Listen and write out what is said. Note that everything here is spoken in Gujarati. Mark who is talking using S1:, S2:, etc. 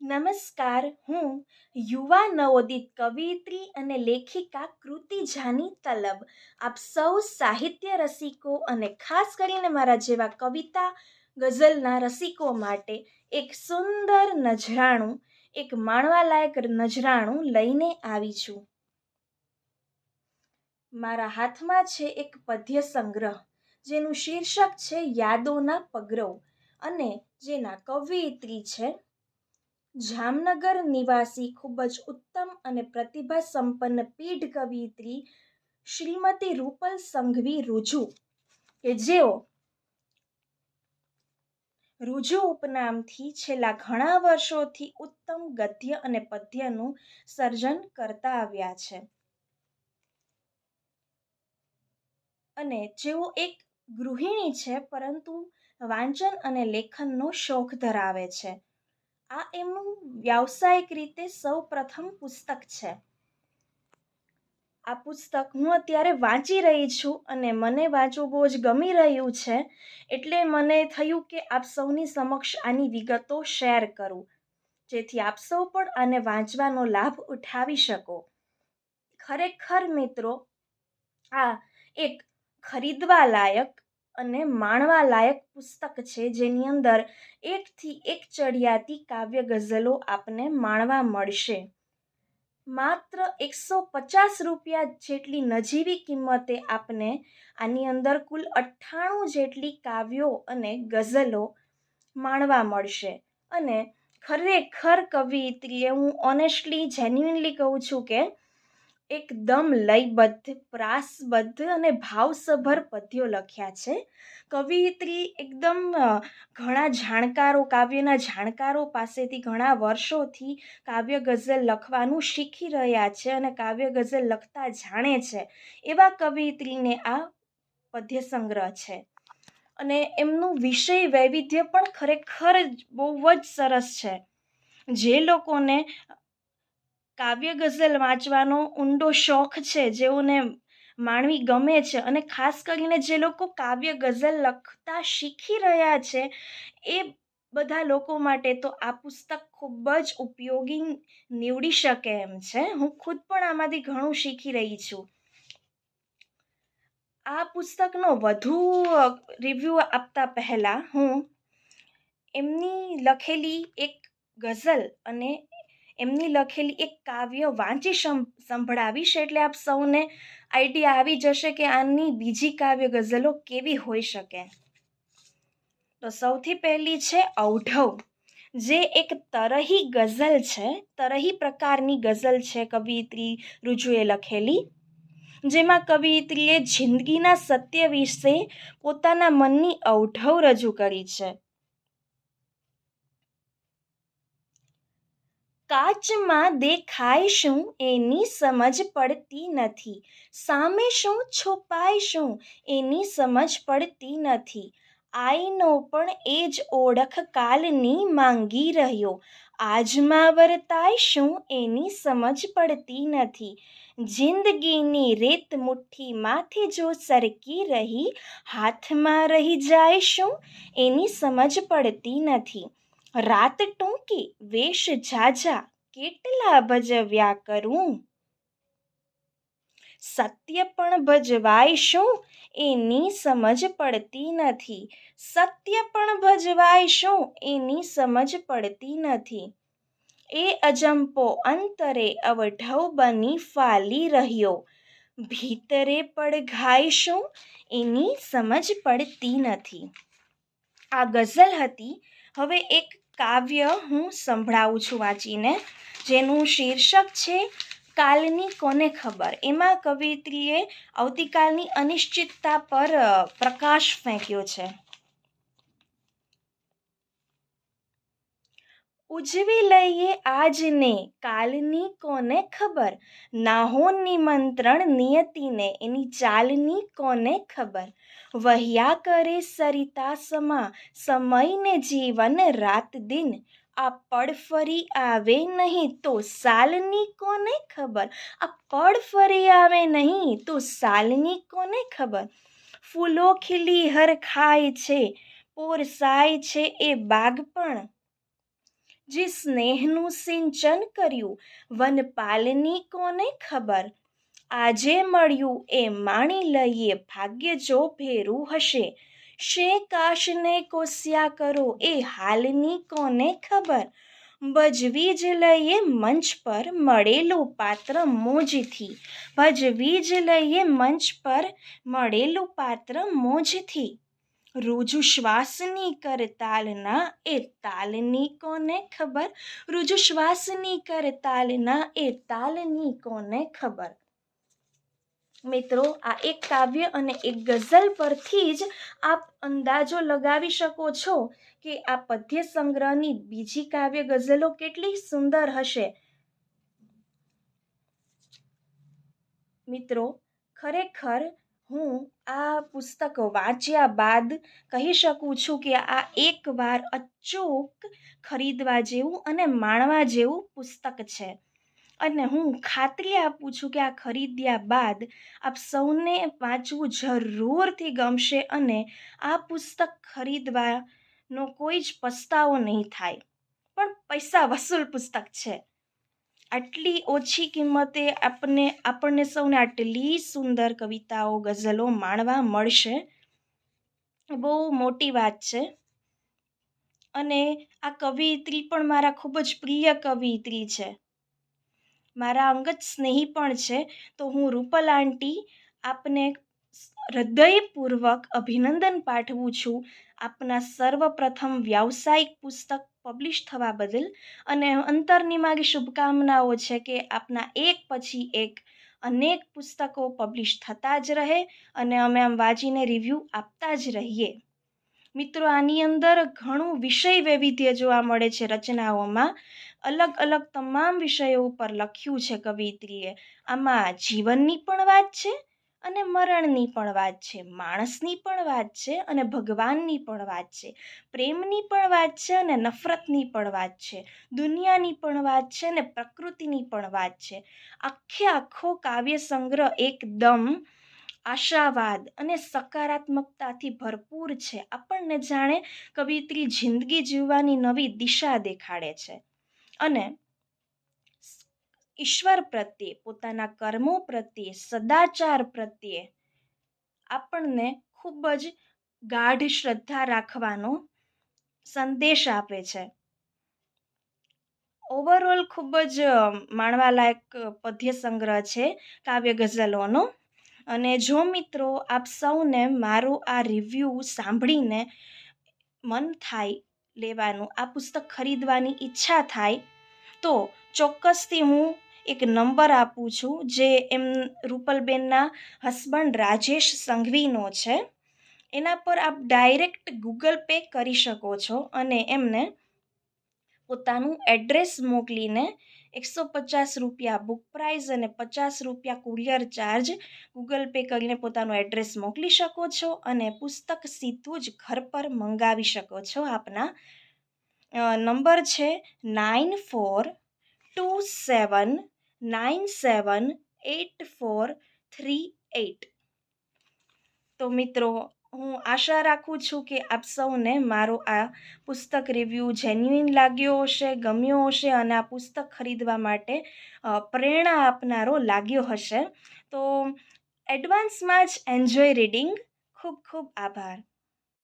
S1: નમસ્કાર, હું યુવા નવોદિત કવિત્રી અને લેખિકા કૃતિ જાની તલબ. આપ સૌ સાહિત્ય રસિકો અને ખાસ કરીને મારા જેવા કવિતા ગઝલના રસિકો માટે એક સુંદર નજરાણું, એક માણવાલાયક નજરાણું લઈને આવી છું. મારા હાથમાં છે એક પદ્ય સંગ્રહ, જેનું શીર્ષક છે યાદોના પગરવ અને જેના કવિત્રી છે જામનગર નિવાસી ખૂબ જ ઉત્તમ અને પ્રતિભા સંપન્ન પીઢ કવિયત્રી શ્રીમતી રૂપલ સંઘવી રુજુ, કે જેઓ રુજુ ઉપનામથી છેલ્લા ઘણા વર્ષોથી ઉત્તમ ગદ્ય અને પદ્યનું સર્જન કરતા આવ્યા છે. અને જેઓ એક ગૃહિણી છે, પરંતુ વાંચન અને લેખનનો શોખ ધરાવે છે. આ એમનું વ્યાવસાયિક રીતે સૌ પ્રથમ પુસ્તક છે. આ પુસ્તક હું અત્યારે વાંચી રહી છું અને મને વાંચવું બહુ જ ગમી રહ્યું છે, એટલે મને થયું કે આપ સૌની સમક્ષ આની વિગતો શેર કરું. જેથી આપ સૌ પણ આને વાંચવાનો લાભ ઉઠાવી શકો. ખરેખર મિત્રો, આ એક ખરીદવા લાયક અને માણવા લાયક પુસ્તક છે જેની અંદર એકથી એક ચડિયાતી કાવ્ય ગઝલો આપને માણવા મળશે. માત્ર એકસો પચાસ રૂપિયા જેટલી નજીવી કિંમતે આપને આની અંદર કુલ અઠ્ઠાણું જેટલી કાવ્યો અને ગઝલો માણવા મળશે. અને ખરેખર કવિત્રીએ હું ઓનેસ્ટલી જેન્યુઇનલી કહું છું કે એકદમ લયબદ્ધ, પ્રાસબદ્ધ અને ભાવસભર પદ્યો લખ્યા છે. કવિત્રી એકદમ ઘણા જાણકારો, કાવ્યના જાણકારો પાસેથી ઘણા વર્ષોથી કાવ્ય ગઝલ લખવાનું શીખી રહ્યા છે અને કાવ્ય ગઝલ લખતા જાણે છે. એવા કવિત્રીને આ પદ્ય સંગ્રહ છે. અને એમનું વિષય વૈવિધ્ય પણ ખરેખર બહુ જ સરસ છે. જે લોકોને કાવ્ય ગઝલ વાંચવાનો ઊંડો શોખ છે, જેઓને માણવી ગમે છે અને ખાસ કરીને જે લોકો કાવ્ય ગઝલ લખતા શીખી રહ્યા છે, એ બધા લોકો માટે તો આ પુસ્તક ખૂબ જ ઉપયોગી નીવડી શકે એમ છે. હું ખુદ પણ આમાંથી ઘણું શીખી રહી છું. આ પુસ્તકનો વધુ રિવ્યૂ આપતા પહેલાં હું એમની લખેલી એક ગઝલ અને એમની લખેલી એક કાવ્ય વાંચી સંભળાવીશ એટલે આપ સૌને આઈડિયા આવી જશે કે આની બીજી કાવ્ય ગઝલો કેવી હોઈ શકે. તો સૌથી પહેલી છે ઔઢવ જે એક તરહી ગઝલ છે, તરહી પ્રકારની ગઝલ છે કવિયત્રી રુજુએ લખેલી, જેમાં કવિયત્રીએ જિંદગીના સત્ય વિશે પોતાના મનની ઔઢવ રજૂ કરી છે. કાચમાં દેખાય શું એની સમજ પડતી નથી. સામે શું છુપાય શું એની સમજ પડતી નથી. આઈનો પણ એ જ ઓળખ કાલની માંગી રહ્યો. આજમાં વર્તાય શું એની સમજ પડતી નથી. જિંદગીની રેત મુઠ્ઠીમાંથી જો સરકી રહી, હાથમાં રહી જાય શું એની સમજ પડતી નથી. રાત ટૂંકી, વેશ ઝાઝા, કેટલા ભજવ્યા કરું? સત્ય પણ ભજવાય શું એની સમજ પડતી નથી. સત્ય પણ ભજવાય શું એની સમજ પડતી નથી. એ અજંપો અંતરે અવઢવ બની ફાલી રહ્યો. ભીતરે પડઘાય શું એની સમજ પડતી નથી. આ ગઝલ હતી હવે એક કાવ્ય હું સંભળાવું છું વાંચીને, જેનું શીર્ષક છે કાલની કોને ખબર? એમાં કવિત્રીએ આવતીકાલની અનિશ્ચિતતા પર પ્રકાશ ફેંક્યો છે. ઉજવી લઈએ આજને. કાલની કોને ખબર? નાહો નિમંત્રણ નિયતિને. એની ચાલની કોને ખબર? વહ્યા કરે સરિતા સમા. સમયને જીવન રાત દિન. આ પડ ફરી આવે નહીં તો સાલની કોને ખબર? આ પડ ફરી આવે નહીં તો સાલની કોને ખબર? ફૂલો ખીલી હર ખાય છે. પોરસાય છે એ બાગ પણ. જે સ્નેહનું સિંચન કર્યું, વનપાલની કોને ખબર? આજે મળ્યું એ માણી લઈએ ભાગ્ય જો ભેરું હશે. શે કાશને કોસ્યા કરો એ હાલની કોને ખબર? ભજવી જ લઈએ મંચ પર મળેલું પાત્ર મોજથી. ભજવી જ લઈએ મંચ પર મળેલું પાત્ર મોજથી. રુજુ શ્વાસની કર તાલના એ તાલની કોને ખબર? રુજુ શ્વાસની કર તાલના એ તાલની કોને ખબર? મિત્રો, આ એક કાવ્ય અને એક ગઝલ પરથી જ આપ અંદાજો લગાવી શકો છો કે આ પદ્ય સંગ્રહની બીજી કાવ્ય ગઝલો કેટલી સુંદર હશે. મિત્રો, ખરેખર હું આ પુસ્તક વાંચ્યા બાદ કહી શકું છું કે આ એકવાર અચૂક ખરીદવા જેવું અને માણવા જેવું પુસ્તક છે. અને હું ખાતરી આપું છું કે આ ખરીદ્યા બાદ આપ સૌને વાંચવું જરૂરથી ગમશે અને આ પુસ્તક ખરીદવાનો કોઈ જ પસ્તાવો નહીં થાય. પણ પૈસા વસૂલ પુસ્તક છે. આટલી ઓછી કિંમતે આપને, આપણને સૌને આટલી સુંદર કવિતાઓ, ગઝલો માણવા મળશે? બહુ મોટી વાત છે. અને આ કવિત્રી પણ મારા ખૂબ જ પ્રિય કવિત્રી છે. મારા અંગત સ્નેહી પણ છે. તો હું રૂપલ આંટી આપને હૃદયપૂર્વક અભિનંદન પાઠવું છું. આપના સર્વપ્રથમ વ્યાવસાયિક પુસ્તક પબ્લિશ થવા બદલ. અને અંતરની મારી શુભકામનાઓ છે કે આપના એક પછી એક અનેક પુસ્તકો પબ્લિશ થતા જ રહે અને અમે આમ વાંચીને રિવ્યૂ આપતા જ રહીએ. મિત્રો, આની અંદર ઘણું વિષય વૈવિધ્ય જોવા મળે છે રચનાઓમાં. અલગ અલગ તમામ વિષયો ઉપર લખ્યું છે કવિત્રીએ. આમાં જીવનની પણ વાત છે અને મરણની પણ વાત છે, માણસની પણ વાત છે અને ભગવાનની પણ વાત છે. પ્રેમની પણ વાત છે અને નફરતની પણ વાત છે. દુનિયાની પણ વાત છે અને પ્રકૃતિની પણ વાત છે. આખે આખો કાવ્ય સંગ્રહ એકદમ આશાવાદ અને સકારાત્મકતાથી ભરપૂર છે. આપણને જાણે કવિત્રી જિંદગી જીવવાની નવી દિશા દેખાડે છે. અને ઈશ્વર પ્રત્યે, પોતાના કર્મો પ્રત્યે, સદાચાર પ્રત્યે આપણને ખૂબ જ ગાઢ શ્રદ્ધા રાખવાનો સંદેશ આપે છે. ઓવરઓલ ખૂબ જ માણવાલાયક પદ્ય સંગ્રહ છે કાવ્ય ગઝલોનો. અને જો મિત્રો આપ સૌને મારું આ રિવ્યૂ સાંભળીને મન થાય લેવાનું, આ પુસ્તક ખરીદવાની ઈચ્છા થાય, તો ચોક્કસથી હું એક નંબર આપું છું જે એમ રૂપલબેનના હસબન્ડ રાજેશ સંઘવીનો છે. એના પર આપ ડાયરેક્ટ ગૂગલ પે કરી શકો છો અને એમને પોતાનું એડ્રેસ મોકલીને એકસો પચાસ રૂપિયા બુક પ્રાઇઝ અને પચાસ રૂપિયા કુરિયર ચાર્જ ગૂગલ પે કરીને પોતાનું એડ્રેસ મોકલી શકો છો અને પુસ્તક સીધું જ ઘર પર મંગાવી શકો છો. આપના નંબર છે nine four two seven nine seven eight four three eight તો મિત્રો, હું આશા રાખું છું કે આપ સૌને મારો આ પુસ્તક રિવ્યૂ જેન્યુઇન લાગ્યો હશે, ગમ્યો હશે અને આ પુસ્તક ખરીદવા માટે પ્રેરણા આપનારો લાગ્યો હશે. તો એડવાન્સમાં જ એન્જોય રીડિંગ ખૂબ ખૂબ આભાર.